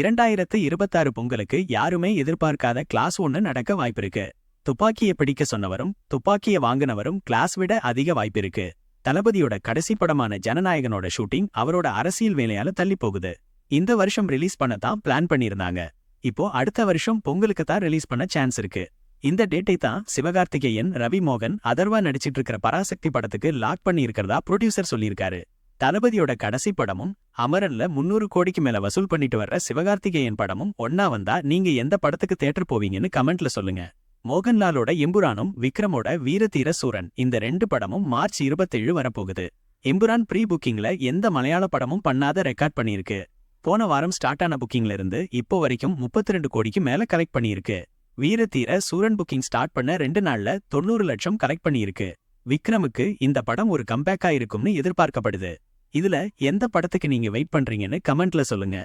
இரண்டாயிரத்து இருபத்தாறு பொங்கலுக்கு யாருமே எதிர்பார்க்காத கிளாஸ் ஒன்னு நடக்க வாய்ப்பிருக்கு. துப்பாக்கியை பிடிக்க சொன்னவரும் துப்பாக்கியை வாங்கினவரும் கிளாஸ் விட அதிக வாய்ப்பிருக்கு. தளபதியோட கடைசி படமான ஜனநாயகனோட ஷூட்டிங் அவரோட அரசியல் வேலையால தள்ளி போகுது இந்த வருஷம் ரிலீஸ் பண்ண தான் பிளான் பண்ணியிருந்தாங்க. இப்போ அடுத்த வருஷம் பொங்கலுக்கு தான் ரிலீஸ் பண்ண சான்ஸ் இருக்கு. இந்த டேட்டை தான் சிவகார்த்திகேயன் ரவி மோகன் அதர்வா நடிச்சிட்டு இருக்கிற பராசக்தி படத்துக்கு லாக் பண்ணி இருக்கிறதா ப்ரொடியூசர் சொல்லியிருக்காரு. தளபதியோட கடைசி படமும் அமரன்ல முன்னூறு கோடிக்கு மேல வசூல் பண்ணிட்டு வர்ற சிவகார்த்திகேயன் படமும் ஒன்னா வந்தா நீங்க எந்த படத்துக்கு தேட்டர் போவீங்கன்னு கமெண்ட்ல சொல்லுங்க. மோகன்லாலோட எம்புரானும் விக்ரமோட வீரதீர சூரன் இந்த ரெண்டு படமும் மார்ச் இருபத்தேழு வரப்போகுது. எம்புரான் ப்ரீ புக்கிங்ல எந்த மலையாள படமும் பண்ணாத ரெக்கார்ட் பண்ணியிருக்கு. போன வாரம் ஸ்டார்ட் ஆன புக்கிங்ல இருந்து இப்போ வரைக்கும் 32 கோடிக்கு மேல கலெக்ட் பண்ணியிருக்கு. வீரதீர சூரன் புக்கிங் ஸ்டார்ட் பண்ண ரெண்டு நாள்ல தொண்ணூறு லட்சம் கலெக்ட் பண்ணியிருக்கு. விக்ரமுக்கு இந்த படம் ஒரு கம்பேக்கா இருக்கும்னு எதிர்பார்க்கப்படுது. இதுல எந்த படத்துக்கு நீங்க வெயிட் பண்றீங்கன்னு கமெண்ட்ல சொல்லுங்க.